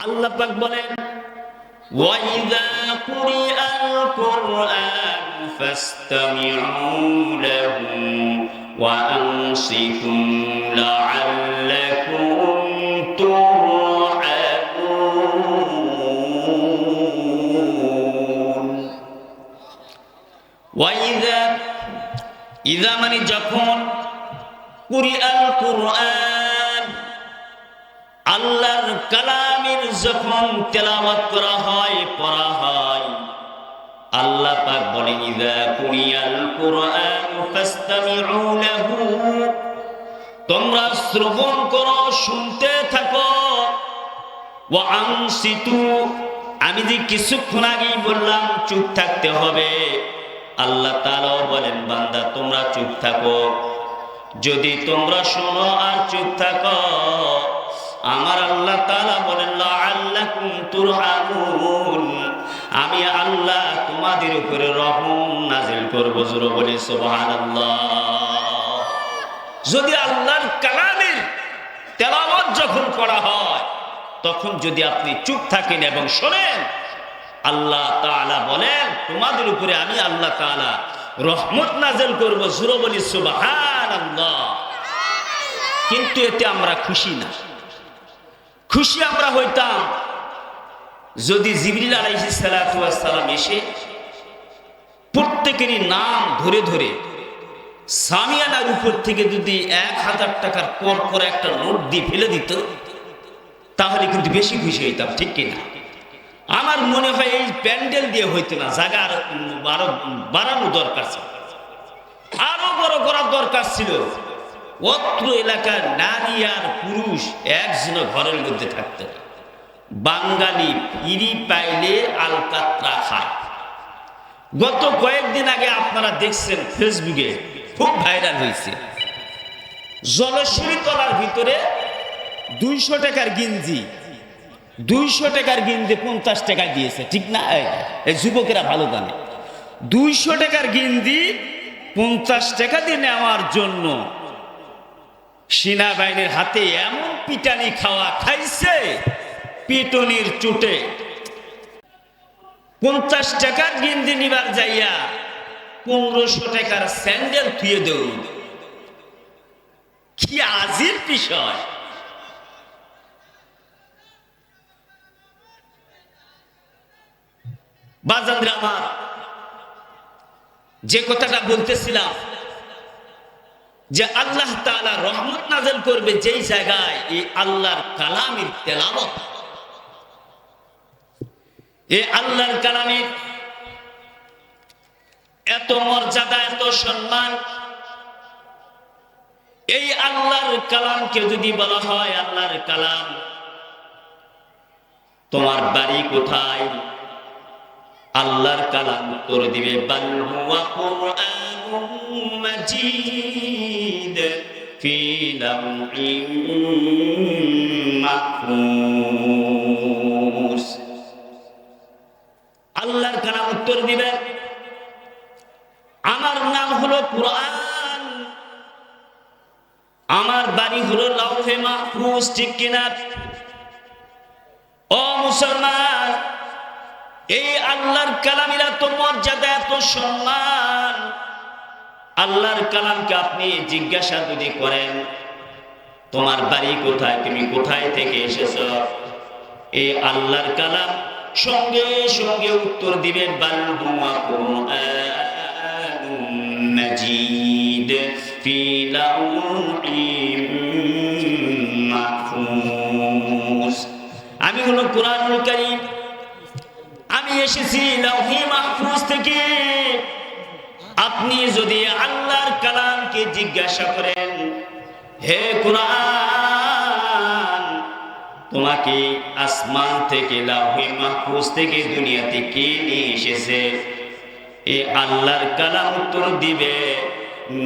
আল্লাহ পাক বলেন ওয়াইদা কুরিআল কুরআন ফাসতামিউ লাহু ওয়া আনসিতু লাআল্লাকুম তুরহামুন ওয়াইদা ইদা মানে যখন কুরিআল কুরআন আল্লাহর কালামের যখন তেলাওয়াত করা হয়, পড়া হয়, আল্লাহ পাক বলেন, ইদা কুরিয়াল কুরআন ফাস্তামিউ লাহু। তোমরা শ্রবণ করো, শুনতে থাকো। ওয়া আনসিতু আমি যে কিছুক্ষণ আগেই বললাম, চুপ থাকতে হবে। আল্লাহ তাআলাও বলেন, বান্দা, তোমরা চুপ থাকো। যদি তোমরা শোনো আর চুপ থাকো আমার আল্লাহ তাআলা বলেন, লাআল্লাকুম তুরহামুন। আমি আল্লাহ তোমাদের উপরে রহম নাজিল করব, জোরে বলে সুবহানাল্লাহ। যদি আল্লাহর কালামের তেলাওয়াত যখন করা হয়, তখন যদি আপনি চুপ থাকেন এবং শোনেন, আল্লাহ তাআলা বলেন, তোমাদের উপরে আমি আল্লাহ তাআলা রহমত নাজেল করব, জোরে বলি সুবহানাল্লাহ। কিন্তু এতে আমরা খুশি না। খুশি আমরা হইতাম। যদি জিবরিল আলাইহিস সালাতু ওয়াস সালাম এসে প্রত্যেকেরই নাম ধরে ধরে সামিয়ানার উপর থেকে যদি এক হাজার টাকার পর পর একটা নোট দিয়ে ফেলে দিত, তাহলে কিন্তু বেশি খুশি হইতাম, ঠিক কিনা? আমার মনে হয় এই প্যান্ডেল দিয়ে হইতো না, জায়গা আরও বাড়ানো দরকার ছিল। আরও বড় করার দরকার ছিল। অত্র এলাকার নারী আর পুরুষ একজন ঘরের মধ্যে থাকতে বাঙালি ইরি পাইলে আলকাত্রা খায়। গত কয়েকদিন আগে আপনারা দেখছেন ফেসবুকে খুব ভাইরাল হয়েছে। জলশ্বরী তলার ভিতরে দুইশো টাকার গিঞ্জি, দুইশো টাকার গিঞ্জি পঞ্চাশ টাকা দিয়েছে, ঠিক না? এই যুবকেরা ভালো জানে। দুইশো টাকার গিঞ্জি পঞ্চাশ টাকা দিয়ে নেওয়ার জন্য সেনাবাহিনীর হাতে এমন পিটানি খাওয়া খাইছে, পিটনির চুটে। পঞ্চাশ টাকার গিঞ্জি নিবার যাইয়া পনেরোশো টাকার স্যান্ডেল থুয়ে দেউ কি আজির বিষয়। বাজানরা আমার, যে কথাটা বলতেছিলাম যে আল্লাহ তাআলা রহমত নাজেল করবে যেই জায়গায় এই আল্লাহর কালামের তেলাওয়াত। এই আল্লাহর কালামের এত মর্যাদা, এত সম্মান। এই আল্লাহর কালামকে যদি বলা হয় আল্লাহর কালাম, তোমার বাড়ি কোথায়? আল্লাহর কালাম করে দিবে, বাল কুরআনুম মাজিদ। ফি লাউহিন মাহফুজ আল্লাহর কালাম উত্তর দিবে। আমার নাম হলো কোরআন। আমার বাড়ি হলো লাউহে মাহফুজ, ঠিক কিনা? ও মুসলমান, এই আল্লাহর কালামের এত মর্যাদা এত সম্মান। আল্লাহর কালামকে আপনি জিজ্ঞাসা যদি করেন, তোমার বাড়ি কোথায়? তুমি কোথায় থেকে এসেছ? এই আল্লাহর কালাম সঙ্গে সঙ্গে উত্তর দিবে বালহুয়া কুরআনুম ফি আমি হলো কোরআনুল কারীম। আমি এসেছি লাউহি মাহফুজ থেকে। আপনি যদি আল্লাহর কালামকে জিজ্ঞাসা করেন, হে কোরআন, তোমাকে আসমান থেকে, লাউহি মাহফুজ থেকে, দুনিয়াতে কে নিয়ে এসেছে? এ আল্লাহর কালাম উত্তর দিবে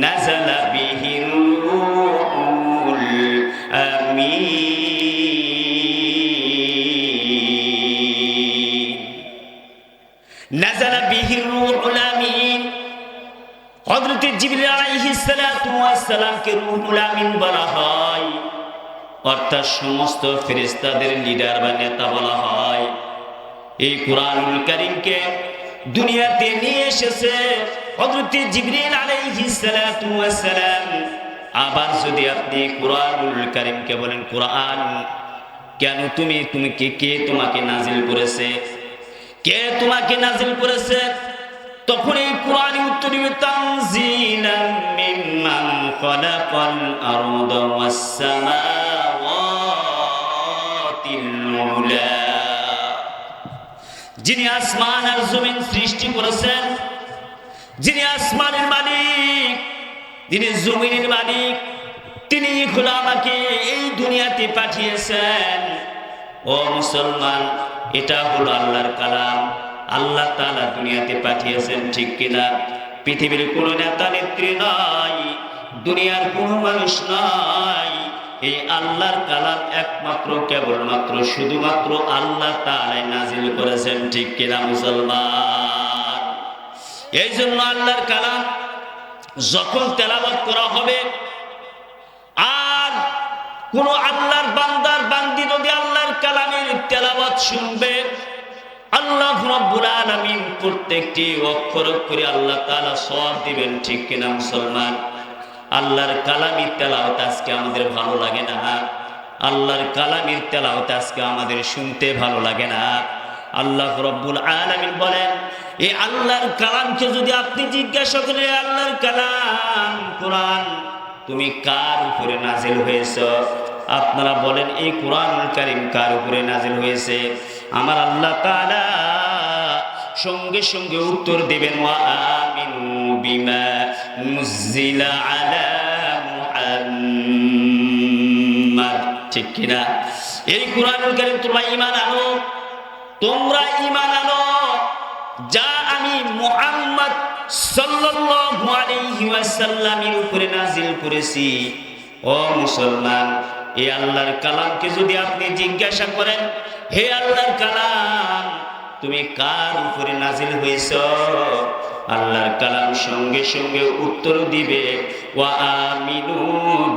নাজালা রূহুল আমিন। নাজালা আমিন হযরত আলাইহিস সালাতু ওয়াস সালামকে রূহুল আমিন বলা হয়। অর্থাৎ সমস্ত ফেরেস্তাদের লিডার বা নেতা বলা হয়। এই কোরআনুল করিমকে দুনিয়াতে নিয়ে এসেছে হযরত আলাইহিস সালাতু ওয়াস সালাম। আবার যদি আপনি কোরআনুল করিমকে বলেন, কোরআন, কেন তুমি তুমি কে কে তোমাকে নাজিল করেছে? কে তোমাকে নাজিল করেছে? তখন এই কোরআনে খালাকাল আরদা ওয়াস যিনি আসমান আর জমিন সৃষ্টি করেছেন, যিনি আসমানের মালিক, যিনি জমিনের মালিক, তিনি খোলা আমাকে এই দুনিয়াতে পাঠিয়েছেন। ও মুসলমান, এটা হলো আল্লাহর কালাম। আল্লাহ তাআলা দুনিয়াতে পাঠিয়েছেন, ঠিক কিনা? পৃথিবীর কোনো নেতা নেত্রী নাই, দুনিয়ার কোনো মানুষ নাই। এই আল্লাহর কালাম একমাত্র, কেবলমাত্র, শুধুমাত্র আল্লাহ তাআলাই নাজিল করেছেন, ঠিক কিনা মুসলমান? এই জন্য আল্লাহর কালাম যখন তেলাবাদ করা হবে, আর কোন আল্লাহর বান্দার বান্দি যদি আল্লাহর কালামের তেলাবাদ শুনবে আল্লাহ রব্বুল প্রত্যেকটি অক্ষর অক্ষরে আল্লাহ তাআলা সওয়াব দিবেন, ঠিক কিনা মুসলমান? আল্লাহর কালামের তেলাওয়াত আজকে আমাদের ভালো লাগে না। আল্লাহর কালামের তেলাওয়াত আজকে আমাদের শুনতে ভালো লাগে না। আল্লাহ রব্বুল আলামিন বলেন এই আল্লাহর কালামকে যদি আপনি জিজ্ঞাসা করেন আল্লাহর কালাম কোরআন, তুমি কার উপরে নাজিল হয়েছ? আপনারা বলেন, এই কোরআন কারিম কার উপরে নাজিল হয়েছে? আমার আল্লাহ তাআলা সঙ্গে সঙ্গে উত্তর দেবেন, ওয়া আমিনু বিমা ঠিক কিনা? এই কোরআনুল কারিম তোমরা ঈমান আনো? তোমরা ঈমান আনো? যা আমি মুহাম্মদ সাল্লাল্লাহু আলাইহি ওয়াসাল্লামের উপরে নাজিল করেছি। ও মুসলমান, এই আল্লাহর কালামকে যদি আপনি জিজ্ঞাসা করেন হে আল্লাহর কালাম, তুমি কার উপরে নাজিল হয়েছ? আল্লাহর কালাম সঙ্গে সঙ্গে উত্তর দিবে, ওয়া আমিনু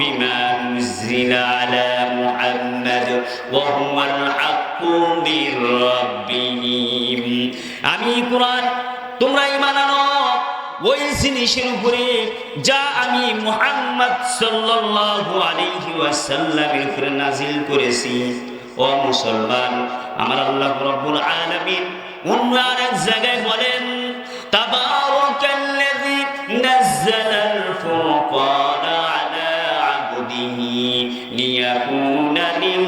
বিমা নুজিলা আলা মুহাম্মাদ, ওয়া হুয়াল হাক্কু মির আমি কোরআন, তোমরা ঈমান আনো, ওই জিনিসের উপরে যা আমি মুহাম্মদ সাল্লাল্লাহু আলাইহি ওয়াসাল্লামের উপরে নাজিল করেছি। ও মুসলমান, আমার আল্লাহ রব্বুল আলামিন অন্য আরেক জায়গায় বলেন, তাবারাকাল্লাযী নাযালাল ফুরকানা আলা আবদিহি লিয়াকুনা লিল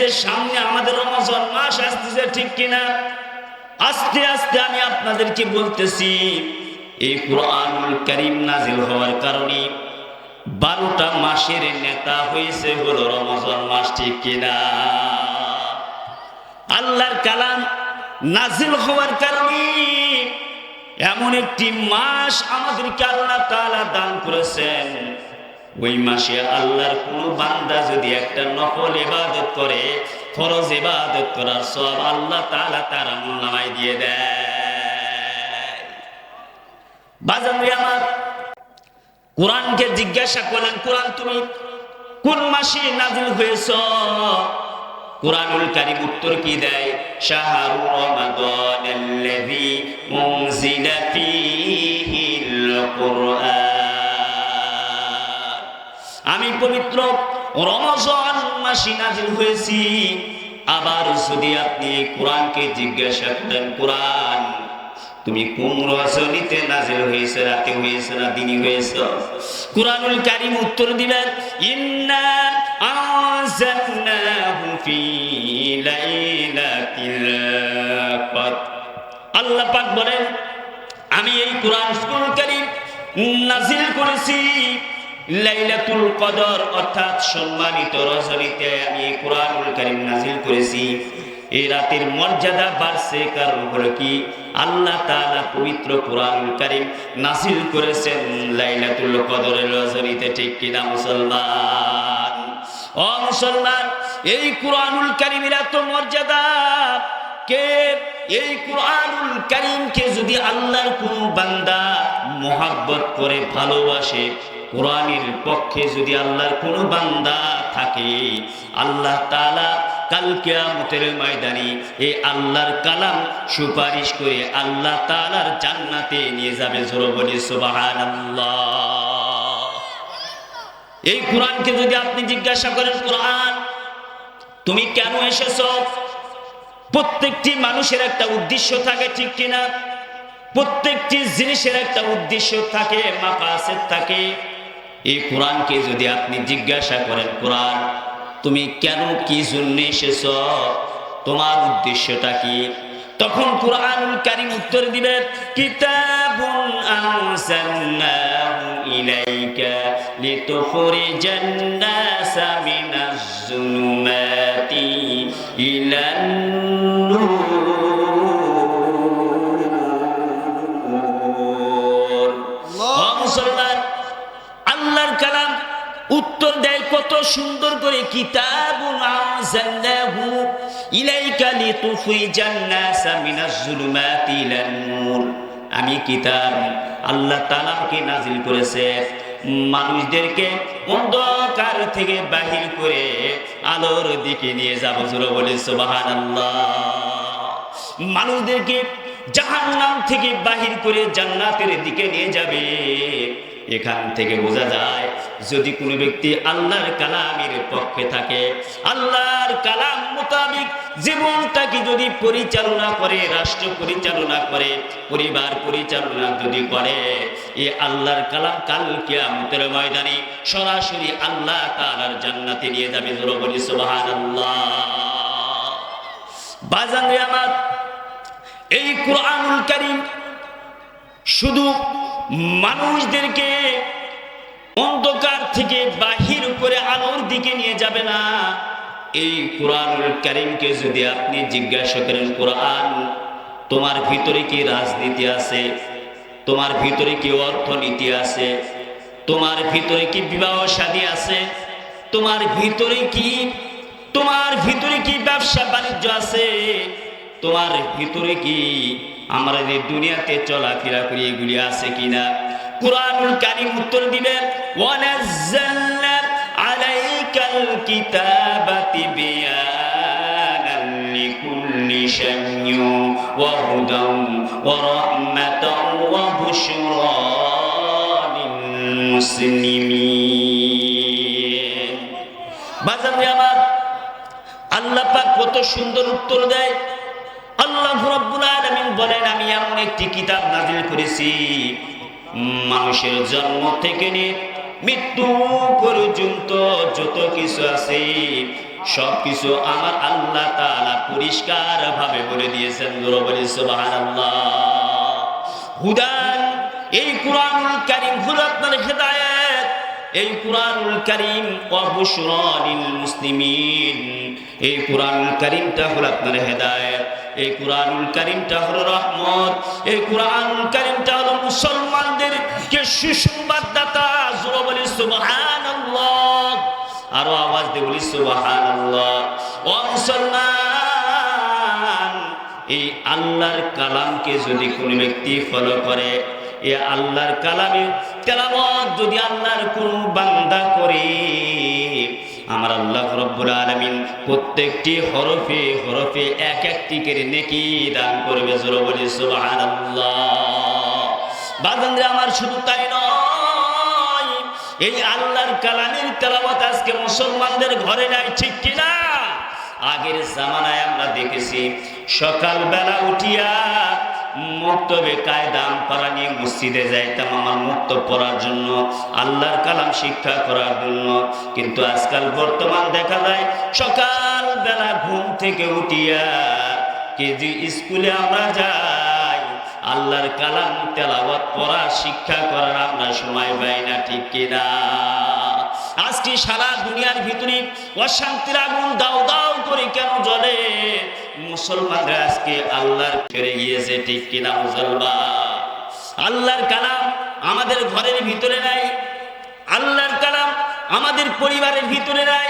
যে সামনে আমাদের রমজান মাস আসতেছে, ঠিক কিনা? আস্তে আস্তে আমি আপনাদেরকে বলতেছি, এই কোরআনুল করিম নাজিল হওয়ার কারণে বারোটা মাসের নেতা হয়েছে হলো রমজান মাস, ঠিক কিনা? আল্লাহর কালাম নাজিল হওয়ার কারণে এমন একটি মাস আমাদেরকে আল্লাহ তাআলা দান করেছেন। ওই মাসে আল্লাহর কোন বান্দা যদি একটা নফল ইবাদত করে, ফরজ ইবাদত করার সব আল্লাহ তাআলা তার আমলনামায় দিয়ে দেয়। বাজান রে আমার, কোরআনকে জিজ্ঞাসা করলেন, কোরআন তুমি কোন মাসে নাজিল হয়েছ? কোরআনুল কারীম উত্তর কি দেয়? শাহরু রমাদানাল্লাযী উনজিলা ফীহিল কুরআন। আমি পবিত্র রমজান মাসে নাজিল হয়েছি। আবার যদি আপনি কোরআনকে জিজ্ঞাসা করেন, কোরআন, তুমি কোন রজনীতে নাজিল হয়েছে? রাতে হয়েছে না দিনই হয়েছে? কোরআনুল কারিম উত্তর দিবেন, ইন্না আনজালনাহু ফি লাইলাতিল আল্লাহ পাক বলেন, আমি এই কোরআন কারীম নাজিল করেছি। লাইলাতুল কদর, অর্থাৎ সম্মানিত রজনীতে আমি এই কোরআনুল কারীম নাজিল করেছি। এই রাতের মর্যাদা বাড়ছে, কারণ হলো কি? আল্লাহ তাআলা পবিত্র কোরআনুল কারীম নাজিল করেছেন লাইলাতুল কদরের রজনীতে, ঠিক কিনা মুসলমান? ও মুসলমান, এই কোরআনুল কারীমের এত মর্যাদা, কে এই কোরআনুল কারীমকে যদি আল্লাহর কোন বান্দা মোহাব্বত করে, ভালোবাসে কোরআনের পক্ষে যদি আল্লাহর কোন বান্দা থাকে, আল্লাহ তাআলা কাল কিয়ামতের ময়দানে এই আল্লাহর কালাম সুপারিশ করে আল্লাহ তাআলার জান্নাতে নিয়ে যাবে জোরে বলি, সুবহানাল্লাহ। এই কোরআনকে যদি আপনি জিজ্ঞাসা করেন, কোরআন, তুমি কেন এসেছ? প্রত্যেকটি মানুষের একটা উদ্দেশ্য থাকে, ঠিক কিনা? প্রত্যেকটি জিনিসের একটা উদ্দেশ্য থাকে মাকাসের থাকে। এই কোরআনকে যদি আপনি জিজ্ঞাসা করেন, কোরআন, তুমি কেন কি জন্য এসেছ? তোমার উদ্দেশ্যটা কি? তখন কোরআনুল কারীম উত্তর দিবে, কিতাবুন ইলাইকা উত্তর দেয়, কত সুন্দর করে কিতাবুন আনজালনাহু ইলাইকা লিতুখরিজান নাসা মিনাজ যুলুমাতি আমি কিতাব আল্লাহ তাআলাকে নাজিল করেছে। মানুষদেরকে অন্ধকার থেকে বাহির করে আলোর দিকে নিয়ে যাব। জোরে বলে সুবহানাল্লাহ। মানুষদেরকে জাহান্নাম থেকে বাহির করে জান্নাতের দিকে নিয়ে যাবে। এখান থেকে বোঝা যায়, যদি কোনো ব্যক্তি আল্লাহর কালামের পক্ষে থাকে, আল্লাহর কালাম মোতাবিক জীবনটাকে যদি পরিচালনা করে, রাষ্ট্র পরিচালনা করে, পরিবার পরিচালনা যদি করে, এ আল্লাহর কালাম কাল কিয়ামতের ময়দানে সরাসরি আল্লাহ তাআলার জান্নাতে নিয়ে যাবে। বলি আমার, এই কোরআনুল কারীম শুধু মানুষদেরকে অন্ধকার থেকে বাহির করে আলোর দিকে নিয়ে যাবে না। এই কোরআনুল কারীমকে যদি আপনি জিজ্ঞাসা করেন, কোরআন, তোমার ভিতরে কি রাজনীতি আছে? তোমার ভিতরে কি অর্থনীতি আছে? তোমার ভিতরে কি বিবাহ শাদী আছে? তোমার ভিতরে কি, তোমার ভিতরে কি ব্যবসা বাণিজ্য আছে? তোমার ভিতরে কি আমরা যে দুনিয়াতে চলাফেরা করি, এগুলি আছে কিনা? কোরআনুল কারীম উত্তর দিবেন, ওয়ানাজ্জালনা আলাইকাল কিতাবা তিবয়ানান লিকুল্লি শাইইন, ওয়া হুদান ওয়া রাহমাতান ওয়া বুশরা লিল মুসলিমিন। বাজার আমার, আল্লাহ পাক কত সুন্দর উত্তর দেয়। আল্লাহ রাব্বুল বলেন, আমি এমন একটি কিতাব নাজিল করেছি। মানুষের জন্ম থেকে নিয়ে মৃত্যু পর্যন্ত যত কিছু আছে, সবকিছু আমার আল্লাহ তাআলা পরিষ্কার ভাবে বলে দিয়েছেন হুদান, এই কোরআনুল কারীম হলো আপনার হেদায়েত, এই কোরআনুল কারীম অবসরণিল মুসলিমিন। এই কোরআনুল কারীমটা হলো আপনার হেদায়েত। এই কোরআনুল কারীমটা হলো রহমত। এই কোরআনুল কারীমটা হলো মুসলমানদের কে সুসংবাদদাতা, জোরে বলি সুবহানাল্লাহ। আরও আওয়াজ দিয়ে বলি সুবহানাল্লাহ। ও মুসলমান, এই আল্লাহর কালামকে যদি কোন ব্যক্তি ফলো করে, এ আল্লাহর কালামে তেলাওয়াত যদি আল্লাহর কোন বান্দা করে আমার আল্লাহ রব্বুল আলামিন প্রত্যেকটি হরফে হরফে এক একটি করে নেকি দান করবে জোর বলি বাজানরা আমার শুধু তাই নয়, এই আল্লাহর কালামের তেলাওয়াত আজকে মুসলমানদের ঘরে নাই, ঠিক কিনা? আগের জামানায় আমরা দেখেছি, সকালবেলা উঠিয়া মুক্তবে কায়দাম করা নিয়ে মসজিদে যাইতাম। আমার মুক্ত পড়ার জন্য, আল্লাহর কালাম শিক্ষা করার জন্য। কিন্তু আজকাল বর্তমান দেখা যায় সকাল বেলা ঘুম থেকে উঠিয়া কেজি স্কুলে আমরা যাই। আল্লাহর কালাম তেলাওয়াত পড়া, শিক্ষা করার আমরা সময় পাই না, ঠিক কিনা? আজকে সারা দুনিয়ার ভিতরে অশান্তির আগুন দাও দাও করে কেন জ্বলে? মুসলমানরা আজকে আল্লাহর ফিরে গিয়েছে, ঠিক কিনা মুসলমান? আল্লাহর কালাম আমাদের ঘরের ভিতরে নাই। আল্লাহর কালাম আমাদের পরিবারের ভিতরে নাই।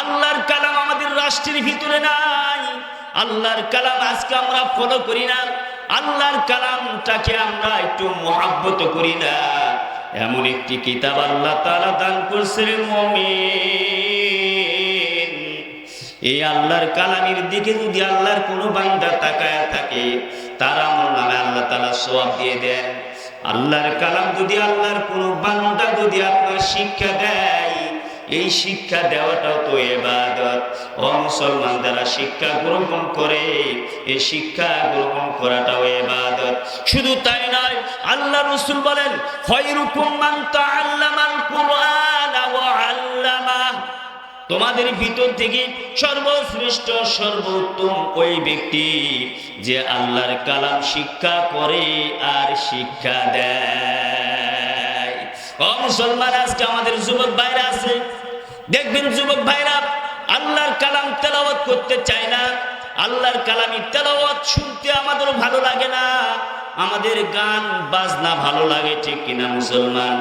আল্লাহর কালাম আমাদের রাষ্ট্রের ভিতরে নাই। আল্লাহর কালাম আজকে আমরা ফলো করি না। আল্লাহর কালামটাকে আমরা একটু মহাব্বত করি না। এমন একটি কিতাব আল্লাহ তালা দান করছে মুমিন। এই আল্লাহর কালামের দিকে যদি আল্লাহর কোনো বান্দা তাকায় থাকে, তার আমল নামে আল্লাহ তালা সব দিয়ে দেন। আল্লাহর কালাম যদি আল্লাহর কোনো বান্দা যদি আপনার শিক্ষা দেয় এই শিক্ষা দেওয়াটাও তো এবাদত। ও মুসলমান যারা শিক্ষা গ্রহণ করে, এই শিক্ষা গ্রহণ করাটাও এবাদত। শুধু তাই নয়, আল্লাহ রসুল বলেন খয়রুকুম মান তাআল্লামাল কুরআন ওয়া আল্লামা। তোমাদের ভিতর থেকে সর্বশ্রেষ্ঠ, সর্বোত্তম ওই ব্যক্তি যে আল্লাহর কালাম শিক্ষা করে আর শিক্ষা দেয়। ও মুসলমান, আজকে আমাদের যুবক ভাইরা আছে। দেখবেন যুবক ভাইরা, আল্লাহর কালাম তেলাওয়াত করতে চায় না। আল্লাহর কালামি তেলাওয়াত শুনতে আমাদের ভালো লাগে না। আমাদের গান, বাজনা ভালো লাগে, ঠিক কিনা মুসলমান?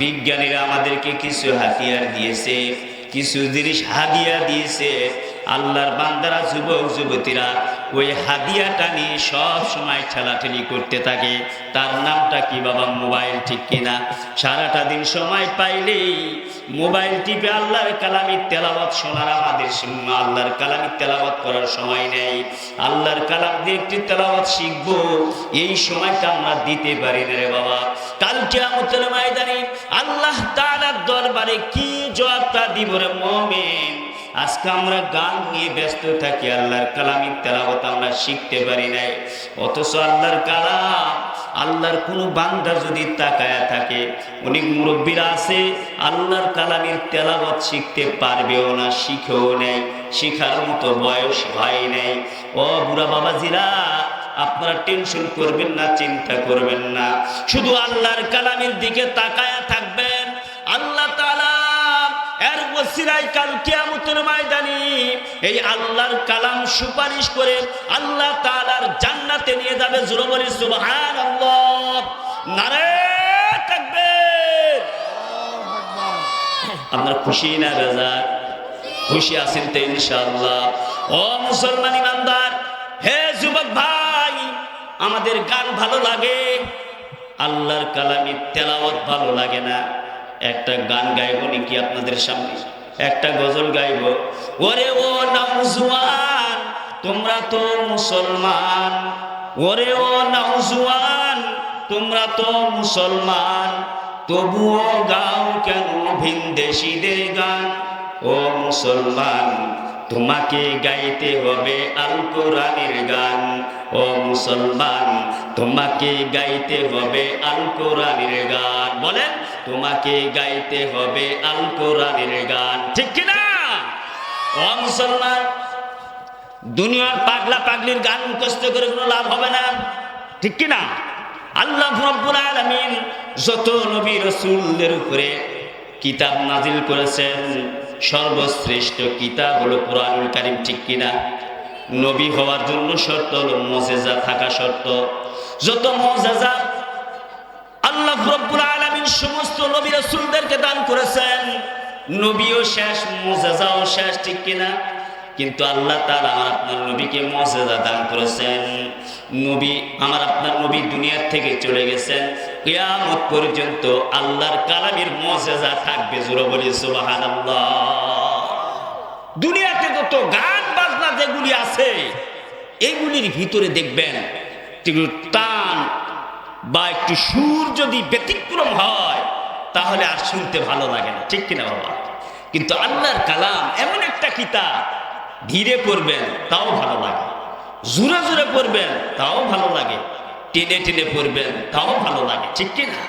বিজ্ঞানীরা আমাদেরকে কিছু হাতিয়ার দিয়েছে, কিছু জিনিস হাদিয়া দিয়েছে। আল্লাহর বান্দারা, যুবক, যুবতীরা ওই হাদিয়াটা নিয়ে সব সময় ঠেলাঠেলি করতে থাকে। তার নামটা কি বাবা, মোবাইল ঠিক কিনা? সারাটা দিন সময় পাইলেই মোবাইল টিপে আল্লাহর কালামি তেলাওয়াত শোনার আমাদের আল্লাহর কালামি তেলাওয়াত করার সময় নেই। আল্লাহর কালাম দিয়ে একটি তেলাওয়াত শিখব, এই সময়টা আমরা দিতে পারি না রে বাবা। কালকে আমতের ময়দানে আল্লাহ তাআলার দরবারে কি জবাবটা দিব রে মুমিন? আজকে আমরা গান নিয়ে ব্যস্ত থাকি, আল্লাহর কালামি তেলাওয়াত আমরা শিখতে পারি নাই। অথচ আল্লাহর কালাম, আল্লাহর কোনো বান্দা যদি তাকায়া থাকে, অনেক মুরব্বীরা আছে, আল্লাহর কালামের তেলাওয়াত শিখতে পারবেও না, শিখেও নেই, শিখার মতো বয়স হয় নাই। ও বুড়া বাবাজিরা, আপনারা টেনশন করবেন না, চিন্তা করবেন না। শুধু আল্লাহর কালামের দিকে তাকায়া থাকবেন ওসিরায় কাল কিয়ামতের ময়দানে এই আল্লাহর কালাম সুপারিশ করে আল্লাহ তাআলার জান্নাতে নিয়ে যাবে জোরে বলি সুবহানাল্লাহ। নারে তাকবীর। আপনারা খুশি না বেজার খুশি আছেন তো ইনশাআল্লাহ। ও মুসলমান ইমানদার হে যুবক ভাই আমাদের গান ভালো লাগে আল্লাহর কালামি তেলাওয়াত ভালো লাগে না। একটা গান গাইব নাকি আপনাদের সামনে? একটা গজল গাইব। ওরে ও নামজুয়ান তোমরা তো মুসলমান। ওরে ও নামজুয়ান তোমরা তো মুসলমান। তবুও গাও কেন ভিন ভিনদেশিদের গান? ও মুসলমান তোমাকে গাইতে হবে আল কোরআনের গান। ও মুসলমান, তোমাকে গাইতে হবে আল কোরআনের গান। বলেন, তোমাকে গাইতে হবে আল কোরআনের গান। ঠিক কিনা ও মুসলমান, দুনিয়ার পাগলা পাগলির গান মুখস্থ করে কোনো লাভ হবে না। ঠিক কিনা আল্লাহ রব্বুল আলামিন যত নবী রসুলদের উপরে কিতাব নাজিল করেছেন সর্বশ্রেষ্ঠ কিতাব হলো কোরআনুল কারিম ঠিক কিনা? নবী হওয়ার জন্য শর্ত হলো মজেজা থাকা শর্ত। যত মজেজা আল্লাহ রব্বুল আলামিন সমস্ত নবী রাসূলদেরকে দান করেছেন, নবীও শেষ, মুজাজাও শেষ, ঠিক কিনা? কিন্তু আল্লাহ তাআলা আমার আপনার নবীকে মজেজা দান করেছেন। নবী আমার আপনার নবী দুনিয়ার থেকে চলে গেছেন। কিয়ামত পর্যন্ত আল্লাহর কালামের মজেজা থাকবে, জোরে বলি সুবহানাল্লাহ। দুনিয়াতে যত গান বাজনা যেগুলি আছে, এগুলির ভিতরে দেখবেন টান বা একটু সুর যদি ব্যতিক্রম হয়, তাহলে আর শুনতে ভালো লাগে না, ঠিক কিনা বাবা? কিন্তু আল্লাহর কালাম এমন একটা কিতাব, ধীরে পড়বেন, তাও ভালো লাগে। জোরে জোরে পড়বেন, তাও ভালো লাগে। টেনে টেনে পড়বেন, তাও ভালো লাগে, ঠিক কিনা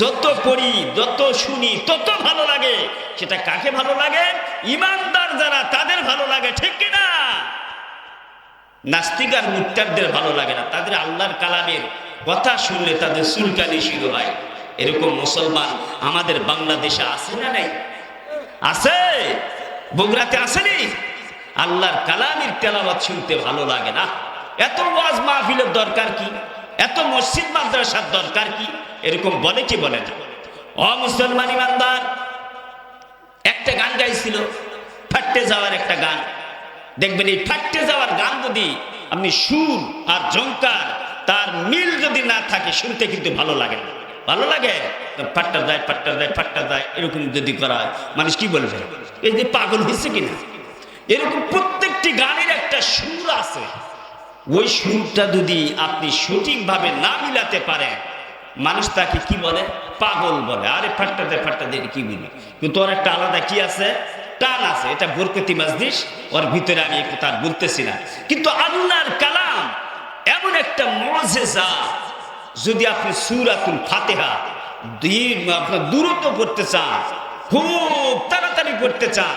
যত পড়ি, যত শুনি, তত ভালো লাগে। সেটা কাকে ভালো লাগে? ইমানদার যারা, তাদের ভালো লাগে, ঠিক কিনা নাস্তিক আর মুক্তারদের ভালো লাগে না। তাদের আল্লাহর কালামের কথা শুনলে তাদের সুলকানি শুরু হয়। এরকম মুসলমান আমাদের বাংলাদেশে আছে না নাই? আছে? বগুড়াতে আসেনি আল্লাহর কালামের তেলাওয়াত শুনতে ভালো লাগে না। এত ওয়াজ মাহফিলের দরকার কি? এত মসজিদ মাদ্রাসার দরকার কি? এরকম বলে কি বলে না? অ মুসলমান ইমানদার একটা গান গাইছিল, ফাটতে যাওয়ার একটা গান। দেখবেন এই ফাটতে যাওয়ার গান যদি আপনি সুর আর ঝঙ্কার তার মিল যদি না থাকে শুনতে কিন্তু ভালো লাগে না। ভালো লাগে? ফাট্টা যায় ফাট্টা যায় ফাট্টা যায়, এরকম যদি করা হয়। মানুষ কি বলবে? এই যে পাগল হয়েছে কিনা? এরকম প্রত্যেকটি গানের একটা সুর আছে। ওই সুরটা যদি আপনি সঠিকভাবে না মিলাতে পারেন, মানুষ তাকে কি বলে? পাগল বলে। আরে ফাট্টাতে এটা কি বলি কিন্তু ওর একটা আলাদা কি আছে? টান আছে। এটা বরকতি মাজদিস ওর ভিতরে আমি তার বলতেছি না। কিন্তু আল্লাহর কালাম এমন একটা মজেজা, যদি আপনি সুরাতুল ফাতেহা আপনার দূরত্ব করতে চান, খুব তাড়াতাড়ি করতে চান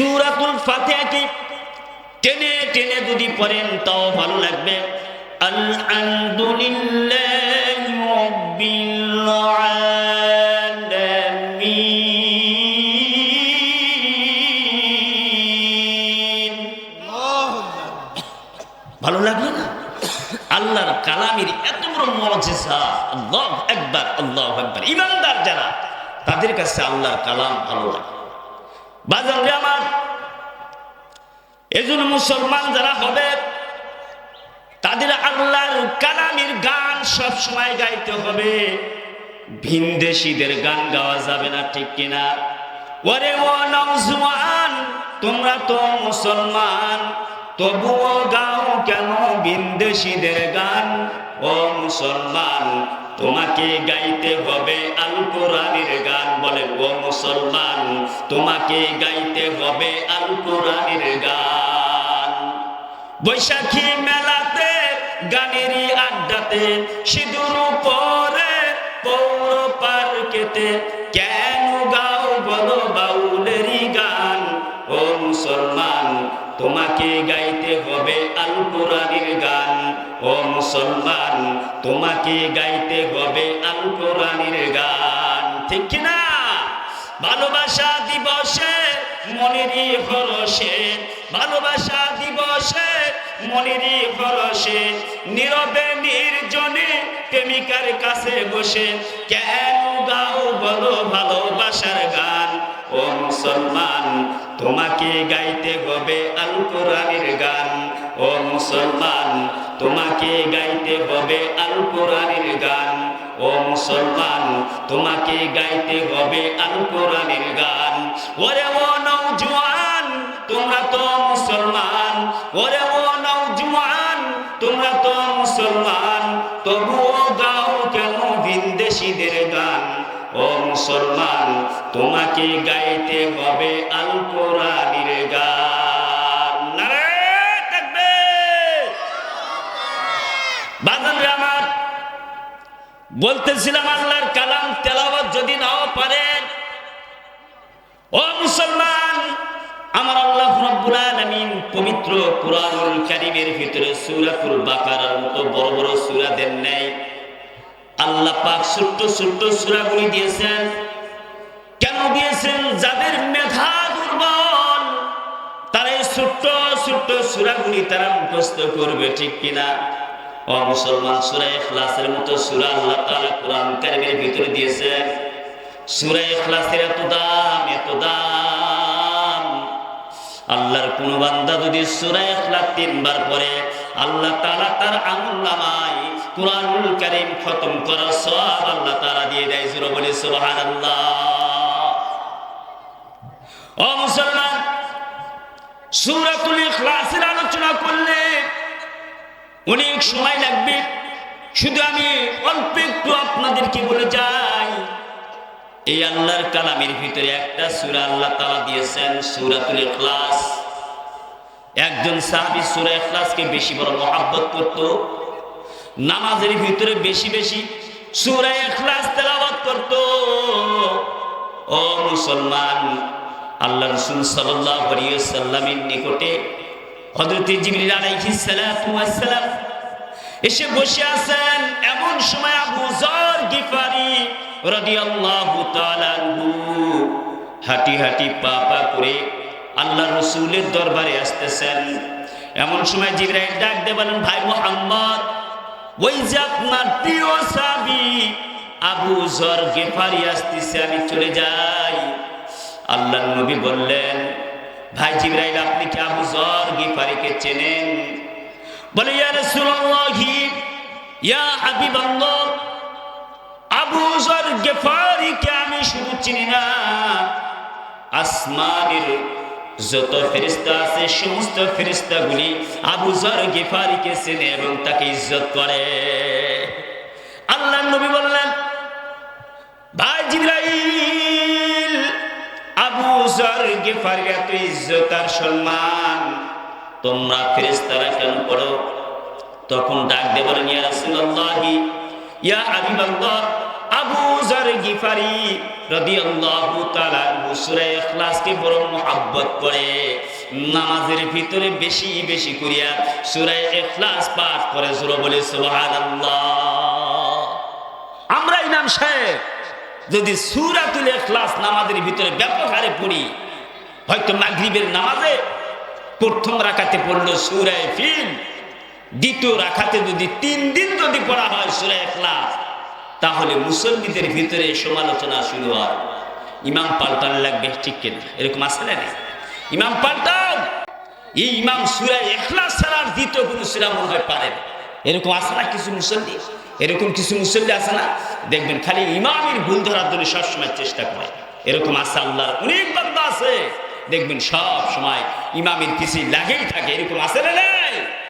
সুরাতুল ফাতিহাকে টেনে টেনে যদি পড়েন, তাও ভালো লাগবে। আলহামদুলিল্লাহ রাব্বিল আলামিন। ভালো লাগল না? আল্লাহর কালামের এত বড় মজেসা আল্লাহ একবার আল্লাহ একবার ইমানদার যারা, তাদের কাছে আল্লাহর কালাম ভালো লাগে। এজন্য মুসলমান যারা হবে, তাদের আল্লাহর কালামের গান সব সময় গাইতে হবে। ভিনদেশিদের গান গাওয়া যাবে না, ঠিক কিনা? ওরে ও নওজওয়ান তোমরা তো মুসলমান, তবুও গাও কেন ভিনদেশিদের গান? ও মুসলমান, তোমাকে গাইতে হবে আল কোরআনের গান। বলে ও মুসলমান, তোমাকে গাইতে হবে আল কোরআনের গান। বৈশাখী মেলাতে, গানেরই আড্ডাতে, সিঁদুর পরে পৌর পার্কেতে, কেন গাও বলো বাউলেরই গান। ও মুসলমান, তোমাকে গাইতে হবে আল কোরআনের গান। ও মুসলমান, তোমাকে গাইতে হবে আল কোরআনের গান। ঠিক কিনা? ভালোবাসা দিবসে মনেরই হরসে ভালোবাসা দিবসে মনেরই হরসে নীরবে নির্জনে প্রেমিকার কাছে বসে, কেন গাও বলো ভালোবাসার গান। ও মুসলমান, তোমাকে গাইতে হবে আল কোরআনের গান। ও মুসলমান, তোমাকে গাইতে হবে আল কোরআনের গান। ও মুসলমান, তোমাকে গাইতে হবে আল কোরআনের গান। ওরে ও নওজওয়ান তোমরা তো মুসলমান। ওরে ও নওজওয়ান তোমরা তো মুসলমান। তবুও গাও কেন ভিনদেশিদের গান? ও মুসলমান, তোমাকে গাইতে হবে আল কোরআনের গান নারে তাকবীর বাজান রে আমার বলতেছিলাম আল্লাহর কালাম, তেলাওয়াত যদি নাও পারেন। ও মুসলমান, আমার আল্লাহ রব্বুল আলামিন পবিত্র কুরআনুল কারীমের ভিতরে সূরাতুল বাকারার মতো বড় বড় সূরা দেন নাই। আল্লাহ পাক ছোট্ট ছোট্ট সূরাগুলি দিয়েছেন। কেন দিয়েছেন? যাদের মেধা দুর্বল, তারা এই ছোট্ট ছোট্ট সূরাগুলি তারা মুখস্থ করবে, ঠিক কিনা? ও মুসলমান, সূরা ইখলাসের মতো সূরা আল্লাহ তাআলা কোরআন কারীমের ভিতরে দিয়েছেন সূরা ইখলাসের এত দাম এত দাম। আল্লাহর কোন বান্দা যদি সূরা ইখলাস তিনবার পড়ে, আল্লাহ তাআলা তার আমল নামায় কোরআনুল কারীম খতম করার সওয়াব আল্লাহ তাআলা দিয়ে দেয়। জোরে বলে, সুবহানাল্লাহ। ও মুসলমান, সূরাতুল ইখলাসের আলোচনা করলে অনেক সময় লাগবে। শুধু আমি অল্প একটু আপনাদেরকে বলে যাই। এই আল্লাহর কালামের ভিতরে একটা সূরা আল্লাহ তাআলা দিয়েছেন, সূরাতুল ইখলাস। একজন সাহাবী সূরা ইখলাসকে বেশি বড় মহাব্বত করত। নামাজের ভিতরে বেশি বেশি সূরা ইখলাস তেলাওয়াত করত। ও মুসলমান, আল্লাহ রাসূল আলাইহি সাল্লামের নিকটে হযরত জিবরিল এসে বসে আছেন এমন সময় আবু যর গিফারি রাদিয়াল্লাহু তাআলা আনহু। হাঁটি হাঁটি পা পা করে আল্লাহ রসুলের দরবারে আসতেছেন। এমন সময় জিবরাইল ডাক দিয়ে বলেন, ভাই মোহাম্মদ, ওই যে আপনার প্রিয় সাবি আবু জর গেফারি আসতেছে, আমি চলে যাই। আল্লাহ নবী বললেন ভাই জিবরাইল, আপনি কি আবু জর গেফারিকে চেনেন? বলে, ইয়া রাসূলুল্লাহি, ইয়া হাবিবাল্লাহ, আবু জর গেফারিকে আমি শুধু চিনি না। আসমানের যত ফেরিস্তা আছে, সমস্ত ফেরিস্তাগুলি আবু জর গেফারিকে চেনে এবং তাকে ইজ্জত করে। আল্লাহ নবী বললেন, ভাই জিব্রাইল আবু জর গেফারির এত ইজ্জত আর সম্মান। তোমরা ফেরেস্তারা কেন পড়ো? তখন ডাক দে বলেন, ইয়া রাসূলুল্লাহি, ইয়া হাবিবাল্লাহ, আবু জার গিফারি রাদিয়াল্লাহু তাআলা সূরা ইখলাসকে বড় মোহাব্বত করে। নামাজের ভিতরে বেশি বেশি করিয়া সূরা ইখলাস পাঠ করে। জোরে বলে, সুবহানাল্লাহ। আমরা ইমাম সাহেব যদি সূরাতুল ইখলাস নামাজের ভিতরে ব্যাপক হারে পড়ি, হয়তো মাগরিবের নামাজে প্রথম রাখাতে পড়ল সূরায়ে ফিল, দ্বিতীয় রাখাতে যদি তিন দিন যদি পড়া হয় সুরায় ইখলাস, তাহলে মুসল্লিদের ভিতরে সমালোচনা শুরু হয়। ইমাম পাল্টান লাগবে, ঠিক কিনা? এরকম আছে না ইমাম পাল্টান, এই ইমাম সুরা এখলাস ছাড়ার দ্বিতীয় কোনো সুরা মনে হয় পারেন এরকম আছে না কিছু মুসল্লি? এরকম কিছু মুসল্লি আছে না? দেখবেন খালি ইমামের ভুল ধরার জন্য সবসময় চেষ্টা করে। এরকম আছে আল্লাহর অনেক বান্দা আছে। দেখবেন সব সময় ইমামের কিছু লাগেই থাকে, এরকম আছে না না